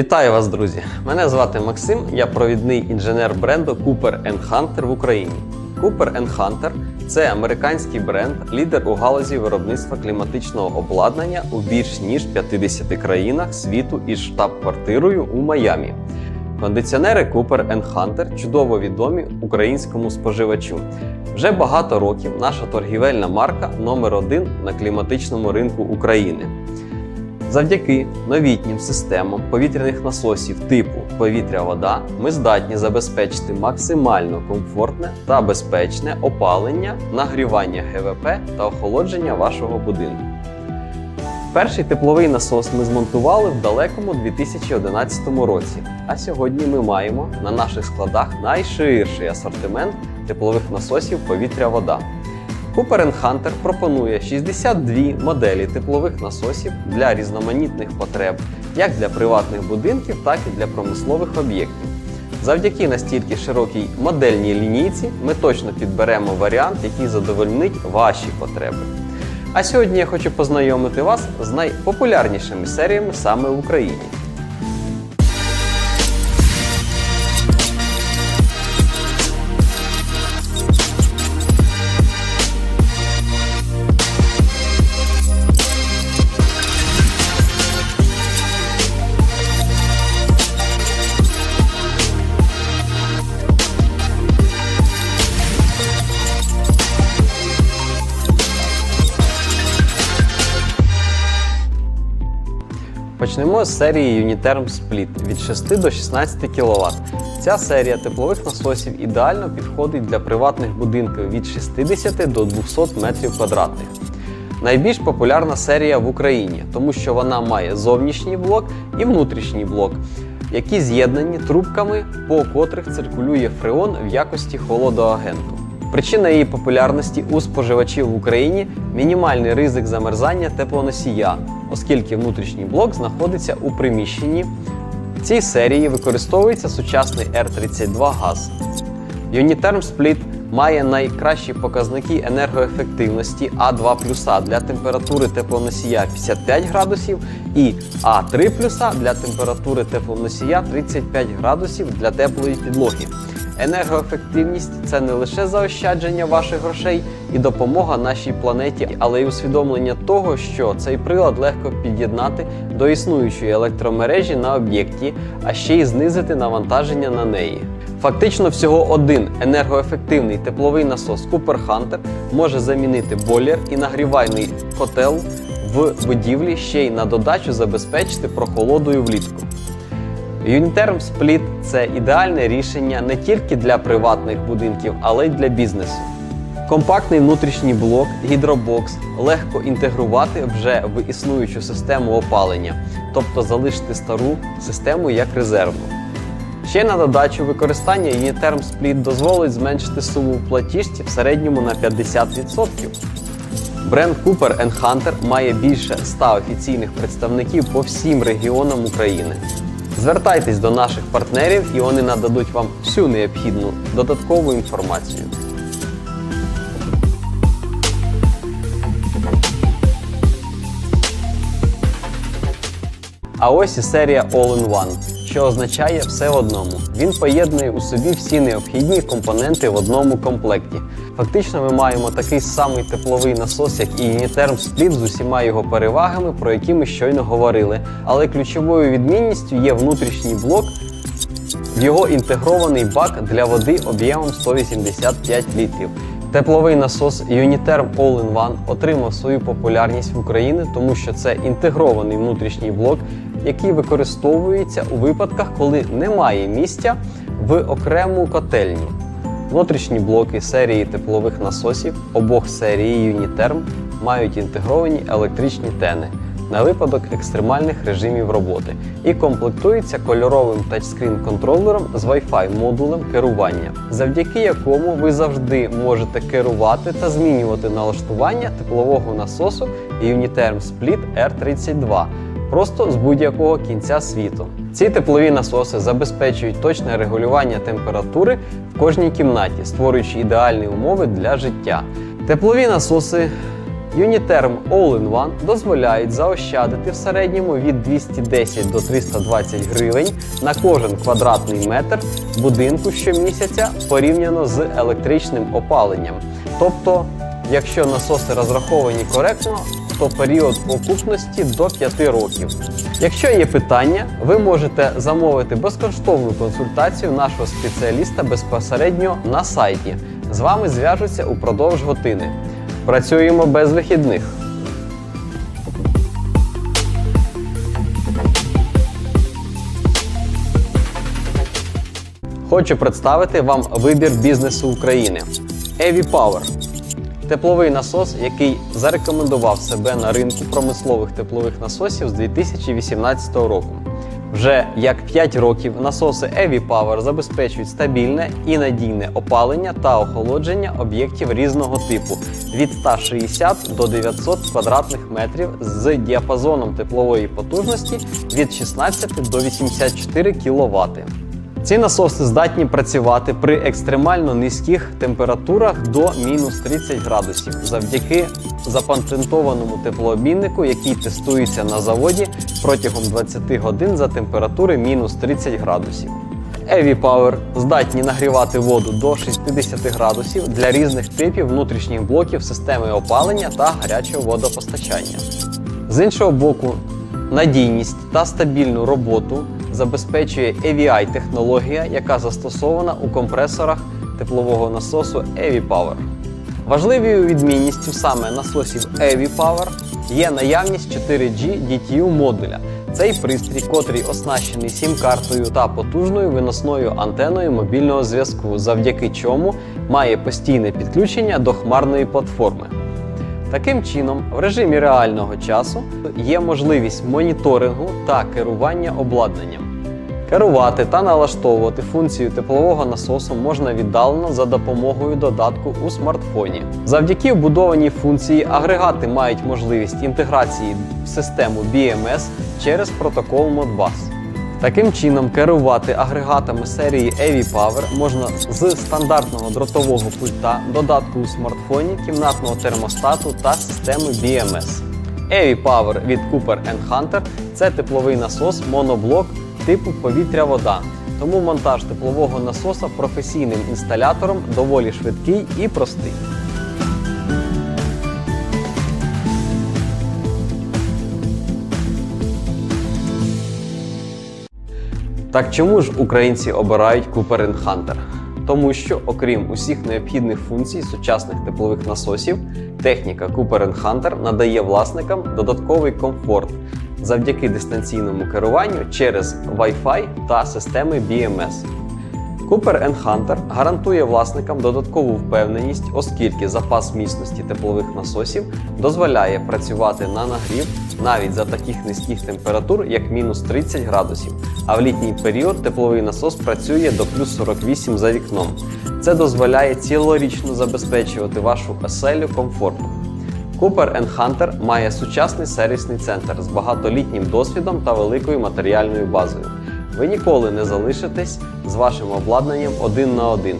Вітаю вас, друзі! Мене звати Максим, я провідний інженер бренду Cooper Hunter в Україні. Cooper Hunter – це американський бренд, лідер у галузі виробництва кліматичного обладнання у більш ніж 50 країнах світу із штаб-квартирою у Майамі. Кондиціонери Cooper Hunter чудово відомі українському споживачу. Вже багато років наша торгівельна марка номер один на кліматичному ринку України. Завдяки новітнім системам повітряних насосів типу повітря-вода ми здатні забезпечити максимально комфортне та безпечне опалення, нагрівання ГВП та охолодження вашого будинку. Перший тепловий насос ми змонтували в далекому 2011 році, а сьогодні ми маємо на наших складах найширший асортимент теплових насосів повітря-вода. Cooper Hunter пропонує 62 моделі теплових насосів для різноманітних потреб, як для приватних будинків, так і для промислових об'єктів. Завдяки настільки широкій модельній лінійці ми точно підберемо варіант, який задовольнить ваші потреби. А сьогодні я хочу познайомити вас з найпопулярнішими серіями саме в Україні. Почнемо з серії Uniterm Split від 6 до 16 кВт. Ця серія теплових насосів ідеально підходить для приватних будинків від 60 до 200 метрів квадратних. Найбільш популярна серія в Україні, тому що вона має зовнішній блок і внутрішній блок, які з'єднані трубками, по котрих циркулює фреон в якості холодоагенту. Причина її популярності у споживачів в Україні мінімальний ризик замерзання теплоносія, оскільки внутрішній блок знаходиться у приміщенні. В цій серії використовується сучасний R32 газ. Uniterm Split має найкращі показники енергоефективності А2 для температури теплоносія 55 градусів і А3 для температури теплоносія 35 градусів для теплої підлоги. Енергоефективність це не лише заощадження ваших грошей і допомога нашій планеті, але й усвідомлення того, що цей прилад легко під'єднати до існуючої електромережі на об'єкті, а ще й знизити навантаження на неї. Фактично, всього один енергоефективний тепловий насос Cooper Hunter може замінити бойлер і нагрівальний котел в будівлі ще й на додачу забезпечити прохолодою влітку. Uniterm Split – це ідеальне рішення не тільки для приватних будинків, але й для бізнесу. Компактний внутрішній блок, гідробокс легко інтегрувати вже в існуючу систему опалення, тобто залишити стару систему як резервну. Ще на додачу використання Uniterm Split дозволить зменшити суму платіжці в середньому на 50%. Бренд Cooper Hunter має більше 100 офіційних представників по всім регіонам України. Звертайтесь до наших партнерів і вони нададуть вам всю необхідну додаткову інформацію. А ось і серія All-in-One, що означає все в одному. Він поєднує у собі всі необхідні компоненти в одному комплекті. Фактично, ми маємо такий самий тепловий насос, як і Uniterm Split з усіма його перевагами, про які ми щойно говорили. Але ключовою відмінністю є внутрішній блок, його інтегрований бак для води об'ємом 185 літрів. Тепловий насос Uniterm All-in-One отримав свою популярність в Україні, тому що це інтегрований внутрішній блок, який використовується у випадках, коли немає місця в окрему котельню. Внутрішні блоки серії теплових насосів обох серії Uniterm мають інтегровані електричні тени на випадок екстремальних режимів роботи і комплектуються кольоровим тачскрін контролером з Wi-Fi модулем керування, завдяки якому ви завжди можете керувати та змінювати налаштування теплового насосу Uniterm Split R32 просто з будь-якого кінця світу. Ці теплові насоси забезпечують точне регулювання температури в кожній кімнаті, створюючи ідеальні умови для життя. Теплові насоси Uniterm All-in-One дозволяють заощадити в середньому від 210 до 320 гривень на кожен квадратний метр будинку щомісяця порівняно з електричним опаленням. Тобто, якщо насоси розраховані коректно, то період окупності до 5 років. Якщо є питання, ви можете замовити безкоштовну консультацію нашого спеціаліста безпосередньо на сайті. З вами зв'яжуться упродовж години. Працюємо без вихідних. Хочу представити вам вибір бізнесу України. Evі Power тепловий насос, який зарекомендував себе на ринку промислових теплових насосів з 2018 року. Вже як 5 років насоси Evі Power забезпечують стабільне і надійне опалення та охолодження об'єктів різного типу від 160 до 900 квадратних метрів з діапазоном теплової потужності від 16 до 84 кВт. Ці насоси здатні працювати при екстремально низьких температурах до мінус 30 градусів завдяки запатентованому теплообміннику, який тестується на заводі протягом 20 годин за температури мінус 30 градусів. Evі Power здатні нагрівати воду до 60 градусів для різних типів внутрішніх блоків системи опалення та гарячого водопостачання. З іншого боку, надійність та стабільну роботу забезпечує AVI технологія, яка застосована у компресорах теплового насосу Evі Power. Важливою відмінністю саме насосів Evі Power є наявність 4G DTU модуля. Цей пристрій, котрий оснащений сім-картою та потужною виносною антеною мобільного зв'язку, завдяки чому має постійне підключення до хмарної платформи. Таким чином, в режимі реального часу є можливість моніторингу та керування обладнанням. Керувати та налаштовувати функцію теплового насосу можна віддалено за допомогою додатку у смартфоні. Завдяки вбудованій функції агрегати мають можливість інтеграції в систему BMS через протокол Modbus. Таким чином, керувати агрегатами серії Evі Power можна з стандартного дротового пульта, додатку у смартфоні, кімнатного термостату та системи BMS. Evі Power від Cooper Hunter – це тепловий насос моноблок типу повітря-вода. Тому монтаж теплового насоса професійним інсталятором доволі швидкий і простий. Так чому ж українці обирають Cooper Hunter? Тому що, окрім усіх необхідних функцій сучасних теплових насосів, техніка Cooper Hunter надає власникам додатковий комфорт завдяки дистанційному керуванню через Wi-Fi та системи BMS. Cooper Hunter гарантує власникам додаткову впевненість, оскільки запас міцності теплових насосів дозволяє працювати на нагрів навіть за таких низьких температур, як мінус 30 градусів. А в літній період тепловий насос працює до плюс 48 за вікном. Це дозволяє цілорічно забезпечувати вашу оселю комфортом. Cooper Hunter має сучасний сервісний центр з багатолітнім досвідом та великою матеріальною базою. Ви ніколи не залишитесь з вашим обладнанням один на один.